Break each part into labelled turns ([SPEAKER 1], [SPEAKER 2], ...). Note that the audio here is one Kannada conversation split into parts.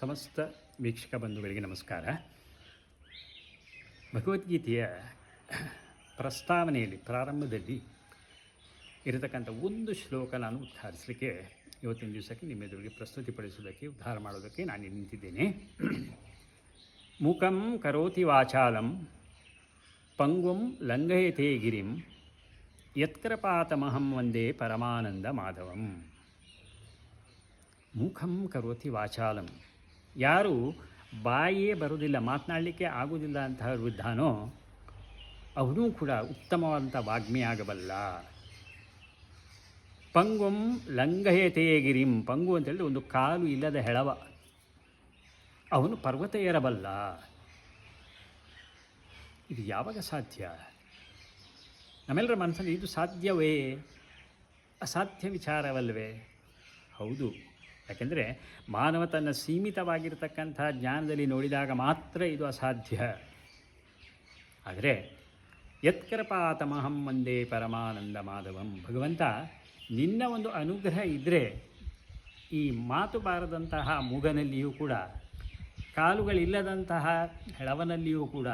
[SPEAKER 1] ಸಮಸ್ತ ವೀಕ್ಷಕ ಬಂಧುಗಳಿಗೆ ನಮಸ್ಕಾರ. ಭಗವದ್ಗೀತೆಯ ಪ್ರಸ್ತಾವನೆಯಲ್ಲಿ, ಪ್ರಾರಂಭದಲ್ಲಿ ಇರತಕ್ಕಂಥ ಒಂದು ಶ್ಲೋಕ ನಾನು ಉದ್ಧಾರಿಸಲಿಕ್ಕೆ ಇವತ್ತಿನ ದಿವಸಕ್ಕೆ ನಿಮ್ಮೆದುರಿಗೆ ಪ್ರಸ್ತುತಿಪಡಿಸೋದಕ್ಕೆ ಉದ್ಧಾರ ಮಾಡೋದಕ್ಕೆ ನಾನು ನಿಂತಿದ್ದೇನೆ. ಮುಖಂ ಕರೋತಿ ವಾಚಾಲಂ ಪಂಗುಂ ಲಂಘಯತೆ ಗಿರಿಂ, ಯತ್ಕರಪಾತಮಹಂ ವಂದೇ ಪರಮಾನಂದ ಮಾಧವಂ. ಮುಖಂ ಕರೋತಿ ವಾಚಾಲಂ. ಯಾರು ಬಾಯೇ ಬರೋದಿಲ್ಲ ಮಾತನಾಡಲಿಕ್ಕೆ ಆಗೋದಿಲ್ಲ ಅಂತಹ ವೃದ್ಧಾನೋ ಅವನೂ ಕೂಡ ಉತ್ತಮವಾದಂಥ ವಾಗ್ಮಿ ಆಗಬಲ್ಲ. ಪಂಗುಂ ಲಂಘಯತೆ ಗಿರಿಂ ಪಂಗು ಅಂತೇಳಿ ಒಂದು ಕಾಲು ಇಲ್ಲದ ಹೆಳವ. ಅವನು ಪರ್ವತ ಏರಬಲ್ಲ. ಇದು ಯಾವಾಗ ಸಾಧ್ಯ? ನಮ್ಮೆಲ್ಲರ ಮನಸ್ಸಲ್ಲಿ ಇದು ಸಾಧ್ಯವೇ? ಅಸಾಧ್ಯ ವಿಚಾರವಲ್ವೇ? ಹೌದು. ಯಾಕೆಂದರೆ ಮಾನವ ತನ್ನ ಸೀಮಿತವಾಗಿರ್ತಕ್ಕಂಥ ಜ್ಞಾನದಲ್ಲಿ ನೋಡಿದಾಗ ಮಾತ್ರ ಇದು ಅಸಾಧ್ಯ. ಆದರೆ ಯತ್ಕರಪಾತಮಹಂ ಒಂದೇ ಪರಮಾನಂದ ಮಾಧವಂ ಭಗವಂತ, ನಿನ್ನ ಒಂದು ಅನುಗ್ರಹ ಇದ್ದರೆ ಈ ಮಾತು ಬಾರದಂತಹ ಮೂಗನಲ್ಲಿಯೂ ಕೂಡ, ಕಾಲುಗಳಿಲ್ಲದಂತಹ ಹೆಳವನಲ್ಲಿಯೂ ಕೂಡ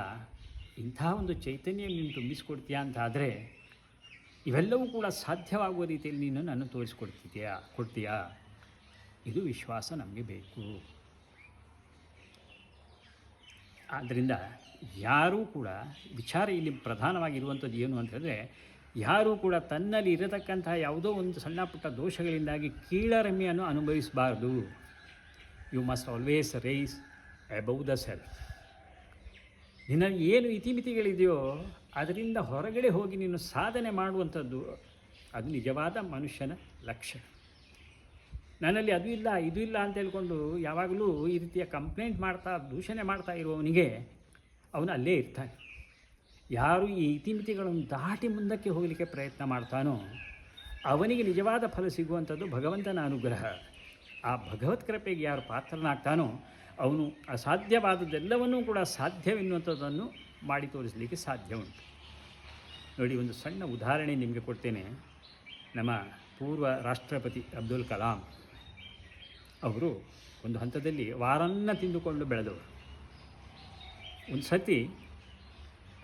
[SPEAKER 1] ಇಂಥ ಒಂದು ಚೈತನ್ಯ ನೀನು ತುಂಬಿಸಿಕೊಡ್ತೀಯಾ ಅಂತ ಆದರೆ ಇವೆಲ್ಲವೂ ಕೂಡ ಸಾಧ್ಯವಾಗುವ ರೀತಿಯಲ್ಲಿ ನೀನು ನಾನು ತೋರಿಸ್ಕೊಡ್ತಿದ್ಯಾ, ಕೊಡ್ತೀಯಾ? ಇದು ವಿಶ್ವಾಸ ನಮಗೆ ಬೇಕು. ಆದ್ದರಿಂದ ಯಾರೂ ಕೂಡ ವಿಚಾರ ಇಲ್ಲಿ ಪ್ರಧಾನವಾಗಿರುವಂಥದ್ದು ಏನು ಅಂತಂದರೆ ಯಾರೂ ಕೂಡ ತನ್ನಲ್ಲಿ ಇರತಕ್ಕಂತಹ ಯಾವುದೋ ಒಂದು ಸಣ್ಣ ಪುಟ್ಟ ದೋಷಗಳಿಂದಾಗಿ ಕೀಳರಮೆಯನ್ನು ಅನುಭವಿಸಬಾರ್ದು. You must always rise above the self ನಿನ್ನ ಏನು ಇತಿಮಿತಿಗಳಿದೆಯೋ ಅದರಿಂದ ಹೊರಗಡೆ ಹೋಗಿ ನೀನು ಸಾಧನೆ ಮಾಡುವಂಥದ್ದು, ಅದು ನಿಜವಾದ ಮನುಷ್ಯನ ಲಕ್ಷ್ಯ ನನ್ನಲ್ಲಿ ಅದು ಇಲ್ಲ, ಇದು ಇಲ್ಲ ಅಂತ ಹೇಳ್ಕೊಂಡು ಯಾವಾಗಲೂ ಈ ರೀತಿಯ ಕಂಪ್ಲೇಂಟ್ ಮಾಡ್ತಾ, ದೂಷಣೆ ಮಾಡ್ತಾ ಇರುವವನಿಗೆ ಅವನು ಅಲ್ಲೇ ಇರ್ತಾನೆ. ಯಾರು ಈ ಇತಿಮಿತಿಗಳನ್ನು ದಾಟಿ ಮುಂದಕ್ಕೆ ಹೋಗಲಿಕ್ಕೆ ಪ್ರಯತ್ನ ಮಾಡ್ತಾನೋ ಅವನಿಗೆ ನಿಜವಾದ ಫಲ ಸಿಗುವಂಥದ್ದು ಭಗವಂತನ ಅನುಗ್ರಹ. ಆ ಭಗವತ್ ಕೃಪೆಗೆ ಯಾರು ಪಾತ್ರನಾಗ್ತಾನೋ ಅವನು ಅಸಾಧ್ಯವಾದದ್ದೆಲ್ಲವನ್ನೂ ಕೂಡ ಸಾಧ್ಯವೆನ್ನುವಂಥದ್ದನ್ನು ಮಾಡಿ ತೋರಿಸಲಿಕ್ಕೆ ಸಾಧ್ಯ ಉಂಟು. ನೋಡಿ, ಒಂದು ಸಣ್ಣ ಉದಾಹರಣೆ ನಿಮಗೆ ಕೊಡ್ತೇನೆ. ನಮ್ಮ ಪೂರ್ವ ರಾಷ್ಟ್ರಪತಿ ಅಬ್ದುಲ್ ಕಲಾಂ ಅವರು ಒಂದು ಹಂತದಲ್ಲಿ ವಾರನ್ನ ತಿಂದುಕೊಂಡು ಬೆಳೆದವರು. ಒಂದು ಸತಿ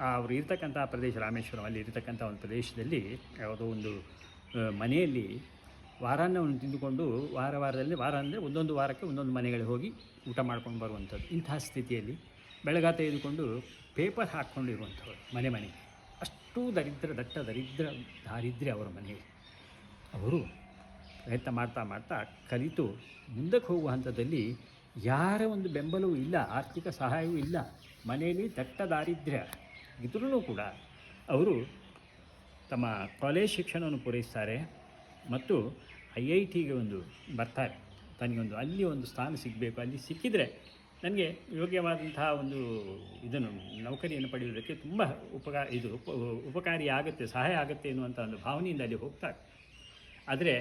[SPEAKER 1] ಅವರು ಇರ್ತಕ್ಕಂಥ ಪ್ರದೇಶ, ರಾಮೇಶ್ವರಂ, ಅಲ್ಲಿ ಇರ್ತಕ್ಕಂಥ ಒಂದು ಪ್ರದೇಶದಲ್ಲಿ ಯಾವುದೋ ಒಂದು ಮನೆಯಲ್ಲಿ ವಾರಾನ್ನವನ್ನು ತಿಂದುಕೊಂಡು ವಾರ ವಾರದಲ್ಲಿ ವಾರ ಅಂದರೆ ಒಂದೊಂದು ವಾರಕ್ಕೆ ಒಂದೊಂದು ಮನೆಗಳಿಗೆ ಹೋಗಿ ಊಟ ಮಾಡ್ಕೊಂಡು ಬರುವಂಥದ್ದು. ಇಂತಹ ಸ್ಥಿತಿಯಲ್ಲಿ ಬೆಳಗಾತ ತೆಗೆದುಕೊಂಡು ಪೇಪರ್ ಹಾಕ್ಕೊಂಡಿರುವಂಥವ್ರು ಮನೆ ಮನೆಗೆ. ಅಷ್ಟು ದರಿದ್ರ, ದಟ್ಟ, ದರಿದ್ರ ದಾರಿದ್ರೆ ಅವರ ಮನೆಯಲ್ಲಿ. ಅವರು ಪ್ರಯತ್ನ ಮಾಡ್ತಾ ಮಾಡ್ತಾ ಕಲಿತು ಮುಂದಕ್ಕೆ ಹೋಗುವ ಹಂತದಲ್ಲಿ ಯಾರ ಒಂದು ಬೆಂಬಲವೂ ಇಲ್ಲ, ಆರ್ಥಿಕ ಸಹಾಯವೂ ಇಲ್ಲ, ಮನೆಯಲ್ಲಿ ದಟ್ಟ ದಾರಿದ್ರ್ಯ ಇದ್ರೂ ಕೂಡ ಅವರು ತಮ್ಮ ಕಾಲೇಜ್ ಶಿಕ್ಷಣವನ್ನು ಪೂರೈಸ್ತಾರೆ ಮತ್ತು ಐ ಐ ಟಿಗೆ ಒಂದು ಬರ್ತಾರೆ. ತನಗೊಂದು ಅಲ್ಲಿ ಒಂದು ಸ್ಥಾನ ಸಿಗಬೇಕು. ಅಲ್ಲಿ ಸಿಕ್ಕಿದರೆ ನನಗೆ ಯೋಗ್ಯವಾದಂತಹ ಒಂದು ಇದನ್ನು, ನೌಕರಿಯನ್ನು ಪಡೆಯುವುದಕ್ಕೆ ತುಂಬ ಉಪಕಾರ ಇದು ಉಪ ಉಪಕಾರಿ ಆಗುತ್ತೆ ಸಹಾಯ ಆಗುತ್ತೆ ಎನ್ನುವಂಥ ಒಂದು ಭಾವನೆಯಿಂದ ಅಲ್ಲಿ ಹೋಗ್ತಾರೆ. ಆದರೆ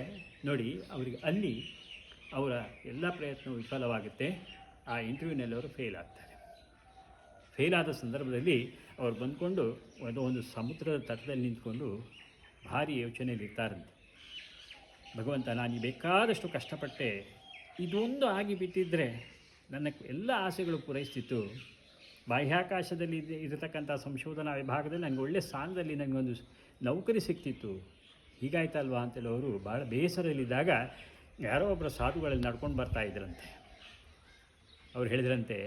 [SPEAKER 1] ನೋಡಿ, ಅವರಿಗೆ ಅಲ್ಲಿ ಅವರ ಎಲ್ಲ ಪ್ರಯತ್ನವು ವಿಫಲವಾಗುತ್ತೆ. ಆ ಇಂಟರ್ವ್ಯೂನಲ್ಲಿ ಅವರು ಫೇಲ್ ಆಗ್ತಾರೆ. ಫೇಲ್ ಆದ ಸಂದರ್ಭದಲ್ಲಿ ಅವ್ರು ಬಂದ್ಕೊಂಡು ಒಂದು ಒಂದು ಸಮುದ್ರದ ತಟದಲ್ಲಿ ನಿಂತ್ಕೊಂಡು ಭಾರಿ ಯೋಚನೆಯಲ್ಲಿ ಇರ್ತಾರಂತೆ. ಭಗವಂತ, ನಾನು ಬೇಕಾದಷ್ಟು ಕಷ್ಟಪಟ್ಟೆ, ಇದೊಂದು ಆಗಿ ಬಿಟ್ಟಿದ್ದರೆ ನನ್ನ ಎಲ್ಲ ಆಸೆಗಳು ಪೂರೈಸ್ತಿತ್ತು. ಬಾಹ್ಯಾಕಾಶದಲ್ಲಿ ಇರತಕ್ಕಂಥ ಸಂಶೋಧನಾ ವಿಭಾಗದಲ್ಲಿ ನನಗೆ ಒಳ್ಳೆಯ ಸ್ಥಾನದಲ್ಲಿ ನನಗೊಂದು ನೌಕರಿ ಸಿಕ್ತಿತ್ತು ಹೀಗಾಯ್ತಲ್ವಾ ಅಂತೇಳಿ ಅವರು ಭಾಳ ಬೇಸರಲ್ಲಿದ್ದಾಗ ಯಾರೋ ಒಬ್ಬರು ಸಾಧುಗಳಲ್ಲಿ ನಡ್ಕೊಂಡು ಬರ್ತಾ ಇದ್ರಂತೆ. ಅವ್ರು ಹೇಳಿದ್ರಂತೆ,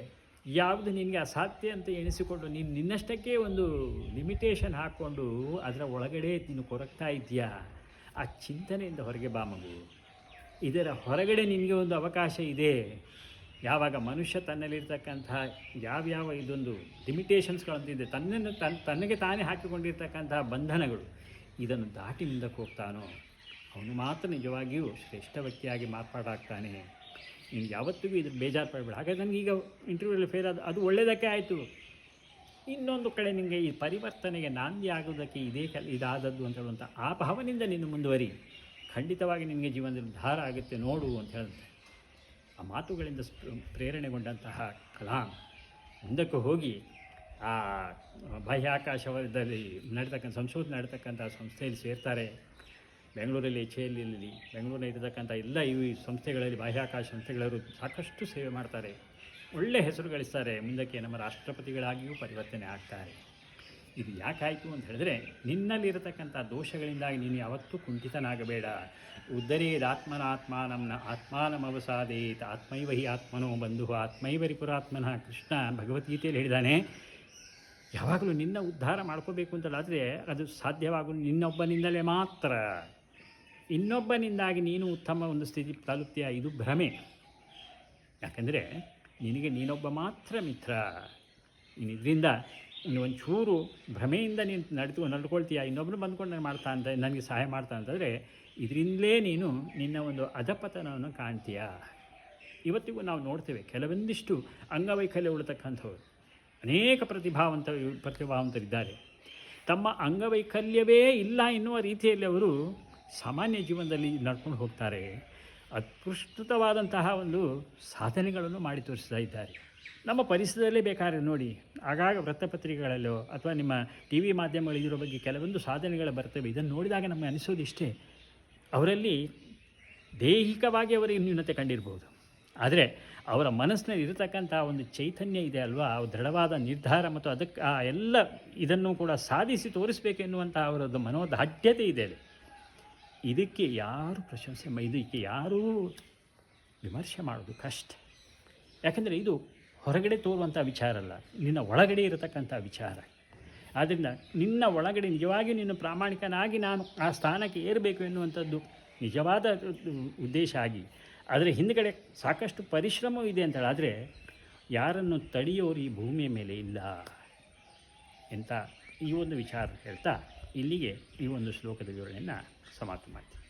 [SPEAKER 1] ಯಾವುದು ನಿನಗೆ ಅಸಾಧ್ಯ ಅಂತ ಎಣಿಸಿಕೊಂಡು ನೀನು ನಿನ್ನಷ್ಟಕ್ಕೆ ಒಂದು ಲಿಮಿಟೇಷನ್ ಹಾಕ್ಕೊಂಡು ಅದರ ಒಳಗಡೆ ನೀನು ಕೊರಗ್ತಾ ಇದೆಯಾ ಆ ಚಿಂತನೆಯಿಂದ ಹೊರಗೆ ಬಾ ಮಗು. ಇದರ ಹೊರಗಡೆ ನಿನಗೆ ಒಂದು ಅವಕಾಶ ಇದೆ. ಯಾವಾಗ ಮನುಷ್ಯ ತನ್ನಲ್ಲಿರ್ತಕ್ಕಂಥ ಯಾವ್ಯಾವ ಇದೊಂದು ಲಿಮಿಟೇಷನ್ಸ್ಗಳಂತಿದೆ ತನ್ನನ್ನು ತನ್ನ ತನಗೆ ತಾನೇ ಹಾಕಿಕೊಂಡಿರ್ತಕ್ಕಂತಹ ಬಂಧನಗಳು ಇದನ್ನು ದಾಟಿ ಮುಂದಕ್ಕೆ ಹೋಗ್ತಾನೋ ಅವನು ಮಾತ್ರ ನಿಜವಾಗಿಯೂ ಶ್ರೇಷ್ಠ ವ್ಯಕ್ತಿಯಾಗಿ ಮಾರ್ಪಾಡಾಗ್ತಾನೆ. ನೀನು ಯಾವತ್ತಿಗೂ ಇದು ಬೇಜಾರು ಪಡಬೇಡ ಹಾಗಾದ್ರೆ ನನಗೀಗ ಇಂಟರ್ವ್ಯೂಲ್ಲಿ ಫೇಲ್ ಆದ ಅದು ಒಳ್ಳೆಯದಕ್ಕೆ ಆಯಿತು. ಇನ್ನೊಂದು ಕಡೆ ನಿಮಗೆ ಈ ಪರಿವರ್ತನೆಗೆ ನಾಂದಿ ಆಗೋದಕ್ಕೆ ಇದೇ ಕೆಲ ಇದಾದದ್ದು ಅಂತ ಹೇಳುವಂಥ ಆ ಭಾವನೆಯಿಂದ ನೀನು ಮುಂದುವರಿ. ಖಂಡಿತವಾಗಿ ನಿನಗೆ ಜೀವನದಲ್ಲಿ ಧಾರ ಆಗುತ್ತೆ ನೋಡು ಅಂತ ಹೇಳುತ್ತೆ. ಆ ಮಾತುಗಳಿಂದ ಪ್ರೇರಣೆಗೊಂಡಂತಹ ಕಲಾಂ. ಮುಂದಕ್ಕೆ ಹೋಗಿ ಆ, ಬಾಹ್ಯಾಕಾಶದಲ್ಲಿ ನಡೀತಕ್ಕಂಥ ಸಂಶೋಧನೆ ನಡೀತಕ್ಕಂಥ ಸಂಸ್ಥೆಯಲ್ಲಿ ಸೇರ್ತಾರೆ. ಬೆಂಗಳೂರಲ್ಲಿ ಎಚ್ ಎಲ್ ಇರಲಿ ಬೆಂಗಳೂರಲ್ಲಿ ಇರತಕ್ಕಂಥ ಎಲ್ಲ ಈ ಸಂಸ್ಥೆಗಳಲ್ಲಿ, ಬಾಹ್ಯಾಕಾಶ ಸಂಸ್ಥೆಗಳವರು ಸಾಕಷ್ಟು ಸೇವೆ ಮಾಡ್ತಾರೆ. ಒಳ್ಳೆ ಹೆಸರು ಗಳಿಸ್ತಾರೆ. ಮುಂದಕ್ಕೆ ನಮ್ಮ ರಾಷ್ಟ್ರಪತಿಗಳಾಗಿಯೂ ಪರಿವರ್ತನೆ ಆಗ್ತಾರೆ. ಇದು ಯಾಕಾಯಿತು ಅಂತ ಹೇಳಿದ್ರೆ, ನಿನ್ನಲ್ಲಿರತಕ್ಕಂಥ ದೋಷಗಳಿಂದಾಗಿ ನೀನು ಯಾವತ್ತೂ ಕುಂಠಿತನಾಗಬೇಡ. ಉದ್ದರೇದಾತ್ಮನಾತ್ಮಾನಂನ ಆತ್ಮಾನಮವಸಾದೇತ್ ಆತ್ಮೈವ ಹಿ ಆತ್ಮನೋ ಬಂಧು. ಆತ್ಮೈವರಿ ಪುರಾತ್ಮನ ಕೃಷ್ಣ ಭಗವದ್ಗೀತೆಯಲ್ಲಿ ಹೇಳಿದ್ದಾನೆ ಯಾವಾಗಲೂ ನಿನ್ನ ಉದ್ಧಾರ ಮಾಡ್ಕೋಬೇಕು ಅಂತಲಾದರೆ ಅದು ಸಾಧ್ಯವಾಗಲು ನಿನ್ನೊಬ್ಬನಿಂದಲೇ ಮಾತ್ರ. ಇನ್ನೊಬ್ಬನಿಂದಾಗಿ ನೀನು ಉತ್ತಮ ಒಂದು ಸ್ಥಿತಿ ತಲುಪ್ತೀಯ, ಇದು ಭ್ರಮೆ. ಯಾಕಂದರೆ ನಿನಗೆ ನೀನೊಬ್ಬ ಮಾತ್ರ ಮಿತ್ರ. ಇದರಿಂದ ಒಂಚೂರು ಭ್ರಮೆಯಿಂದ ನೀನು ನಡೆದು ನಡ್ಕೊಳ್ತೀಯ ಇನ್ನೊಬ್ಬರು ಬಂದ್ಕೊಂಡು ನಾನು ಮಾಡ್ತಾ ಅಂತ, ನನಗೆ ಸಹಾಯ ಮಾಡ್ತಾ ಅಂತಂದರೆ ಇದರಿಂದಲೇ ನೀನು ನಿನ್ನ ಒಂದು ಅಧಪತನವನ್ನು ಕಾಣ್ತೀಯ. ಇವತ್ತಿಗೂ ನಾವು ನೋಡ್ತೇವೆ, ಕೆಲವೊಂದಿಷ್ಟು ಅಂಗವೈಕಲ್ಯ ಉಳ್ತಕ್ಕಂಥವ್ರು. ಅನೇಕ ಪ್ರತಿಭಾವಂತ ಪ್ರತಿಭಾವಂತರಿದ್ದಾರೆ. ತಮ್ಮ ಅಂಗವೈಕಲ್ಯವೇ ಇಲ್ಲ ಎನ್ನುವ ರೀತಿಯಲ್ಲಿ ಅವರು ಸಾಮಾನ್ಯ ಜೀವನದಲ್ಲಿ ನಡ್ಕೊಂಡು ಹೋಗ್ತಾರೆ. ಅತ್ಕೃಷ್ಟವಾದಂತಹ ಒಂದು ಸಾಧನೆಗಳನ್ನು ಮಾಡಿ ತೋರಿಸ್ತಾ ಇದ್ದಾರೆ. ನಮ್ಮ ಪರಿಸರದಲ್ಲೇ ಬೇಕಾದ್ರೆ ನೋಡಿ, ಆಗಾಗ ವೃತ್ತಪತ್ರಿಕೆಗಳಲ್ಲೋ ಅಥವಾ ನಿಮ್ಮ ಟಿ ವಿ ಮಾಧ್ಯಮಗಳಿರೋ ಬಗ್ಗೆ ಕೆಲವೊಂದು ಸಾಧನೆಗಳು ಬರ್ತವೆ. ಇದನ್ನು ನೋಡಿದಾಗ ನಮಗೆ ಅನಿಸೋದಿಷ್ಟೇ ಅವರಲ್ಲಿ ದೈಹಿಕವಾಗಿ ಅವರಿಗೆ ನ್ಯೂನತೆ ಕಂಡಿರ್ಬೋದು. ಆದರೆ ಅವರ ಮನಸ್ಸಿನಲ್ಲಿ ಇರತಕ್ಕಂಥ ಒಂದು ಚೈತನ್ಯ ಇದೆ ಅಲ್ವಾ? ದೃಢವಾದ ನಿರ್ಧಾರ ಮತ್ತು ಅದಕ್ಕೆ ಆ ಎಲ್ಲ ಇದನ್ನು ಕೂಡ ಸಾಧಿಸಿ ತೋರಿಸಬೇಕೆನ್ನುವಂಥ ಅವರದ್ದು ಮನೋದಾಢ್ಯತೆ ಇದೆ. ಇದಕ್ಕೆ ಯಾರು ಪ್ರಶಂಸೆ ಇದಕ್ಕೆ ಯಾರೂ ವಿಮರ್ಶೆ ಮಾಡೋದು ಕಷ್ಟ. ಯಾಕಂದರೆ ಇದು ಹೊರಗಡೆ ತೋರುವಂಥ ವಿಚಾರ ಅಲ್ಲ, ನಿನ್ನ ಒಳಗಡೆ ಇರತಕ್ಕಂಥ ವಿಚಾರ. ಆದ್ದರಿಂದ ನಿನ್ನ ಒಳಗಡೆ ನಿಜವಾಗಿ ನಿನ್ನ ಪ್ರಾಮಾಣಿಕನಾಗಿ ನಾನು ಆ ಸ್ಥಾನಕ್ಕೆ ಏರಬೇಕು ಎನ್ನುವಂಥದ್ದು ನಿಜವಾದ ಉದ್ದೇಶ ಆಗಿ ಅದರ ಹಿಂದುಗಡೆ ಸಾಕಷ್ಟು ಪರಿಶ್ರಮವೂ ಇದೆ ಅಂತ ಆದರೆ ಯಾರನ್ನು ತಡೆಯೋರು ಈ ಭೂಮಿಯ ಮೇಲೆ ಇಲ್ಲ ಎಂತ ಈ ಒಂದು ವಿಚಾರ ಹೇಳ್ತಾ ಇಲ್ಲಿಗೆ ಈ ಒಂದು ಶ್ಲೋಕದ ವಿವರಣೆಯನ್ನು ಸಮಾಪ್ತಿ ಮಾಡ್ತೀನಿ.